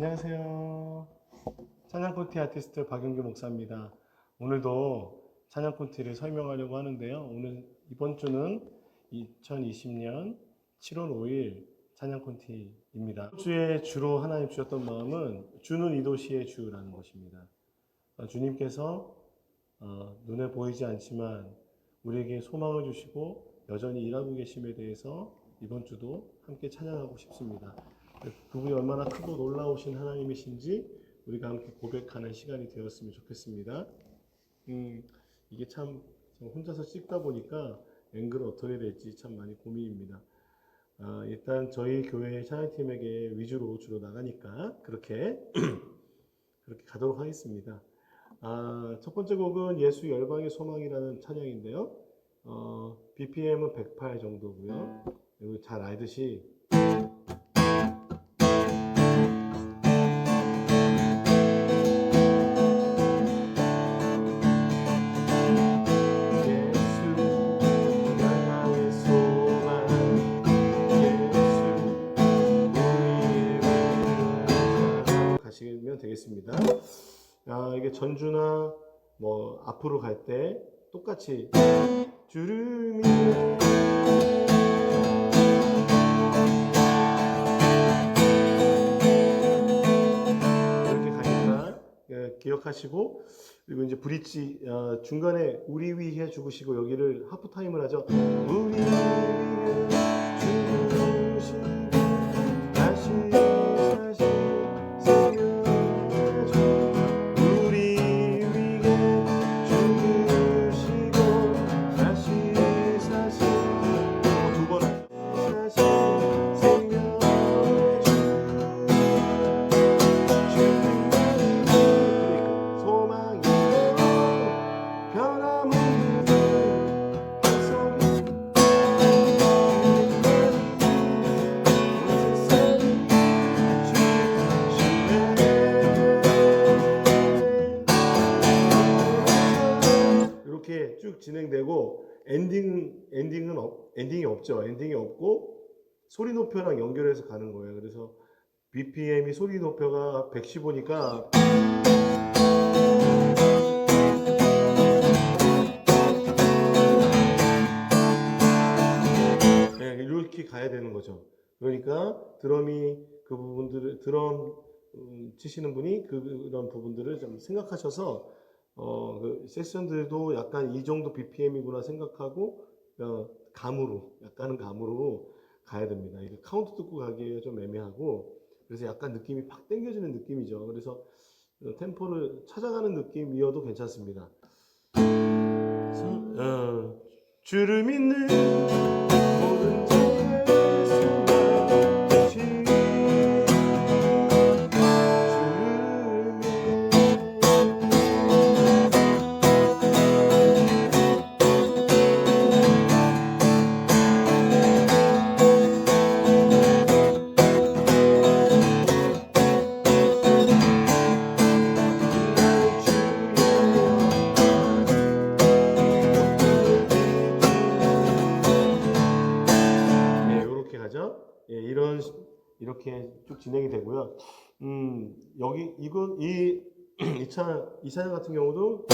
안녕하세요. 찬양 콘티 아티스트 박윤규 목사입니다. 오늘도 찬양 콘티를 설명하려고 하는데요. 오늘 이번 주는 2020년 7월 5일 찬양 콘티입니다. 주에 주로 하나님 주셨던 마음은 주는 이 도시의 주라는 것입니다. 어, 주님께서 어, 눈에 보이지 않지만 우리에게 소망을 주시고 여전히 일하고 계심에 대해서 이번 주도 함께 찬양하고 싶습니다. 그분이 얼마나 크고 놀라우신 하나님이신지 우리가 함께 고백하는 시간이 되었으면 좋겠습니다. 음, 이게 참 혼자서 찍다 보니까 앵글을 어떻게 될지 참 많이 고민입니다. 아, 일단 저희 교회 찬양팀에게 위주로 주로 나가니까 그렇게 그렇게 가도록 하겠습니다. 아, 첫 번째 곡은 예수 열방의 소망이라는 찬양인데요. 어, BPM은 108 정도고요. 그리고 잘 알듯이 전주나 뭐 앞으로 갈 때 똑같이 주름이 이렇게 가니까 예, 기억하시고 그리고 이제 브릿지 어, 중간에 우리 위해 죽으시고 여기를 하프 타임을 하죠. 우리 위해 엔딩 엔딩은 없, 엔딩이 없죠. 엔딩이 없고 소리 높여랑 연결해서 가는 거예요. 그래서 BPM이 소리 높여가 115니까 네, 이렇게 가야 되는 거죠. 그러니까 드럼이 그 부분들을 드럼 음, 치시는 분이 그런 부분들을 좀 생각하셔서 어, 그 세션들도 약간 이 정도 BPM이구나 생각하고 어, 감으로 약간은 감으로 가야 됩니다. 이게 카운트 듣고 가기가 좀 애매하고 그래서 약간 느낌이 팍 당겨지는 느낌이죠. 그래서 어, 템포를 찾아가는 느낌이어도 괜찮습니다. 서- 어, 주를 믿는 쭉 진행이 되고요. 음, 여기 이거 이 이 차 이 차량 같은 경우도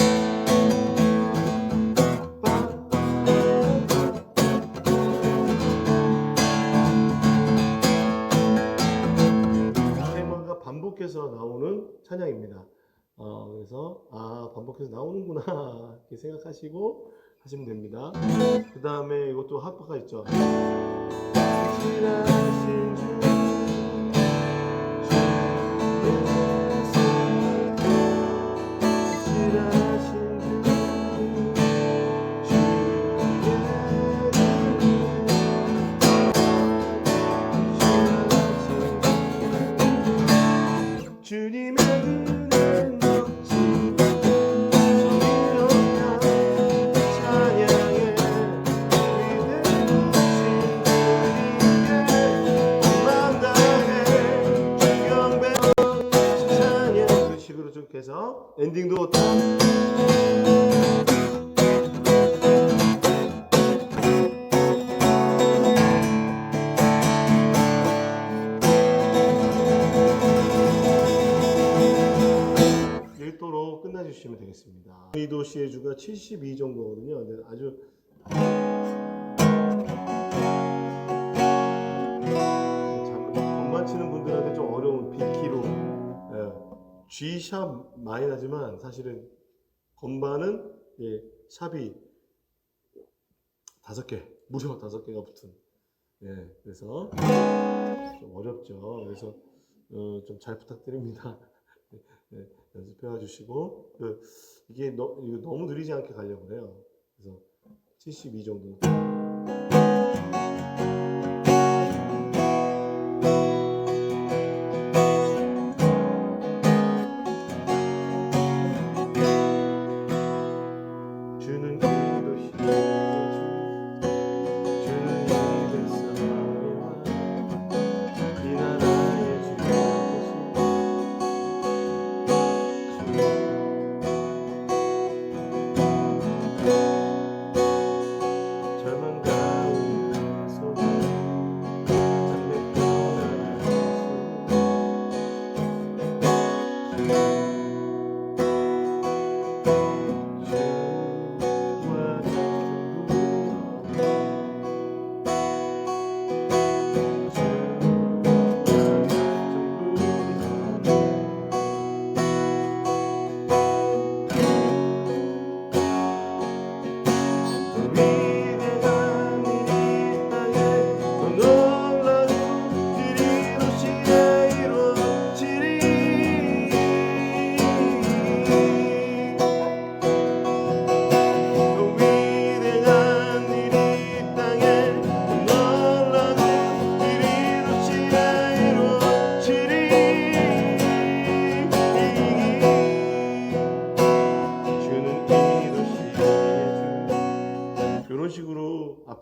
테마가 반복해서 나오는 찬양입니다. 어, 그래서 아 반복해서 나오는구나 이렇게 생각하시고 하시면 됩니다. 그 다음에 이것도 하프가 있죠. 주가 72 정도거든요. 근데 아주 참 건반 치는 분들한테 좀 어려운 B키로 예, G 샵 많이 나지만 사실은 건반은 예, 샵이 다섯 개 무려 다섯 개가 붙은 예, 그래서 좀 어렵죠. 그래서 어, 좀잘 부탁드립니다. 네, 연습해 주시고 그 이게 너, 이거 너무 느리지 않게 가려고 해요. 그래서 72 정도.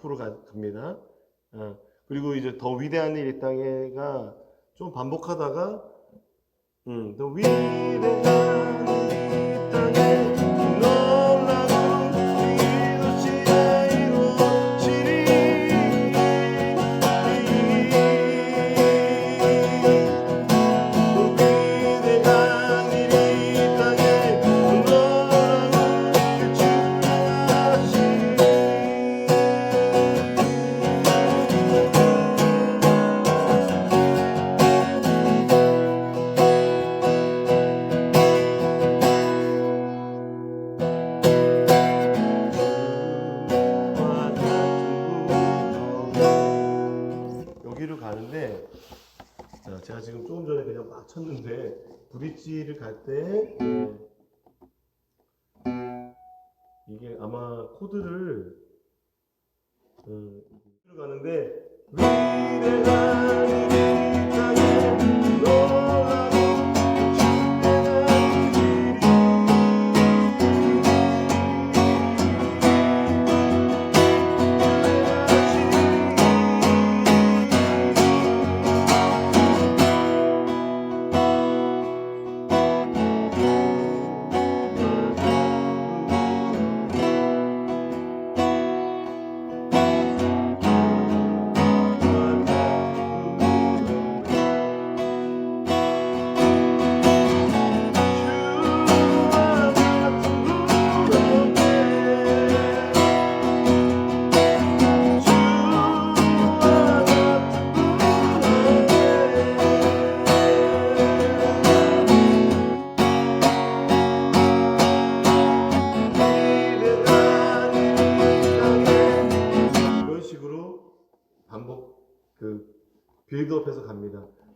앞으로 가, 갑니다. 어, 그리고 이제 더 위대한 일 이 땅에가 좀 반복하다가 음, 더 위대한 여기를 가는데 자, 제가 지금 조금 전에 그냥 막 쳤는데 브릿지를 갈 때 이게 아마 코드를 어, 를 가는데 위대한 이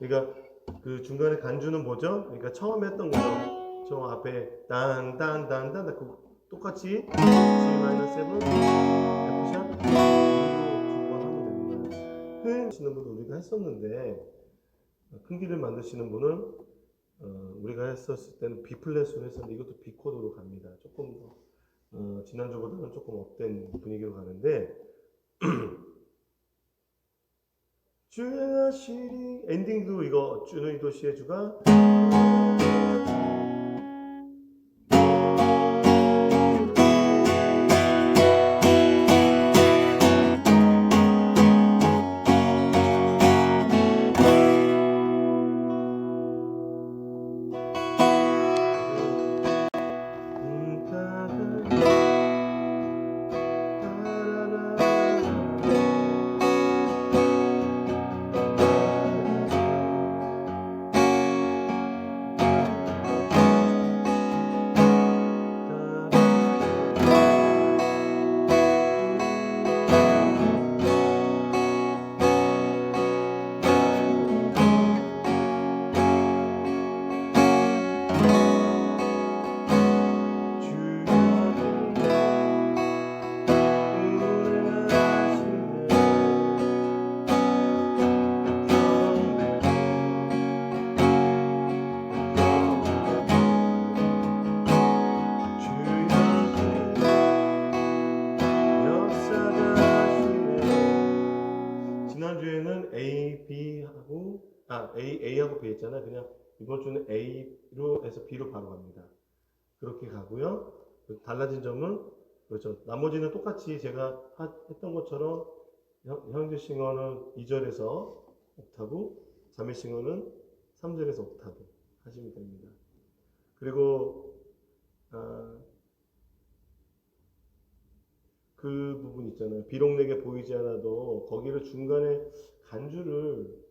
그러니까 그 중간에 간주는 뭐죠? 그러니까 처음에 했던 거죠. 저 앞에 딴딴딴딴 그 똑같이 G 마이너스 7 F샵 두번 하면 됩니다. 큰 치는 분은 우리가 했었는데 큰 길을 만드시는 분은 어, 우리가 했었을 때는 B 플랫으로 했었는데 이것도 B 코드로 갑니다. 조금 더 어, 지난주보다는 조금 업된 분위기로 가는데 주야시리 엔딩도 이거 주는 도시의 주가 A, A하고 B 했잖아요. 그냥 이번 주는 A로 해서 B로 바로 갑니다. 그렇게 가고요. 그 달라진 점은 그렇죠. 나머지는 똑같이 제가 하- 했던 것처럼 형- 형제 싱어는 2절에서 옥타브, 자매 싱어는 3절에서 옥타브 하시면 됩니다. 그리고 아, 그 부분 있잖아요. 비록 내게 보이지 않아도 거기를 중간에 간주를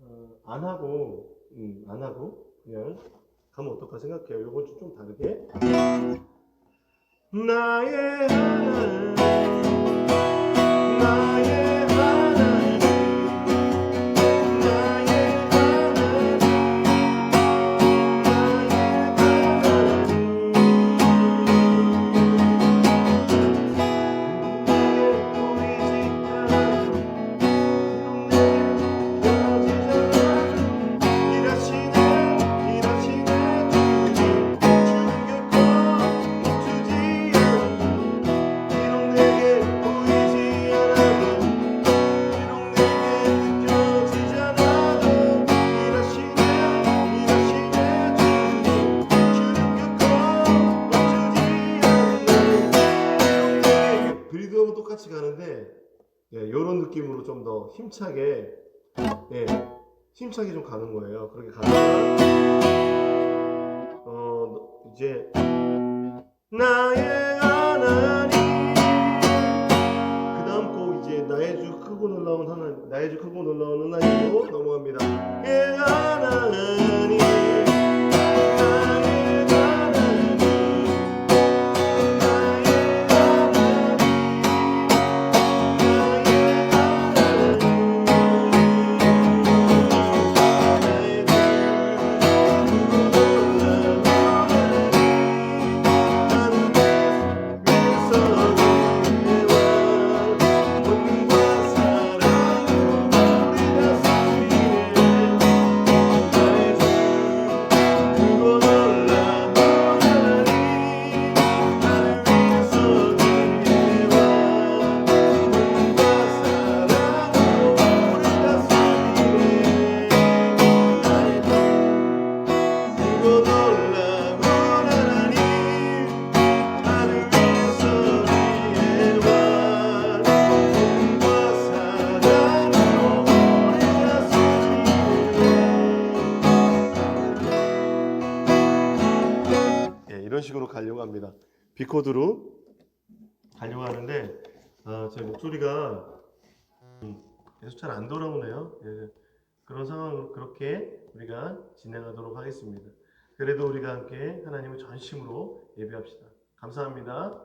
어, 안 하고 음, 안 하고 그냥 가면 어떨까 생각해요. 주좀 다르게 나의 하나 브리드업은 똑같이 가는데 예, 이런 느낌으로 좀 더 힘차게 예, 힘차게 좀 가는 거예요. 그렇게 가다가 어 이제 나의 하나님 그 다음 곡 이제 나의 주 크고 놀라운 하나님 나의 주 크고 놀라운 하나님으로 넘어갑니다. 예 하나님 합니다. 비코드로 가려고 하는데 아, 제 목소리가 음, 계속 잘 안 돌아오네요. 예, 그런 상황으로 그렇게 우리가 진행하도록 하겠습니다. 그래도 우리가 함께 하나님을 전심으로 예배합시다. 감사합니다.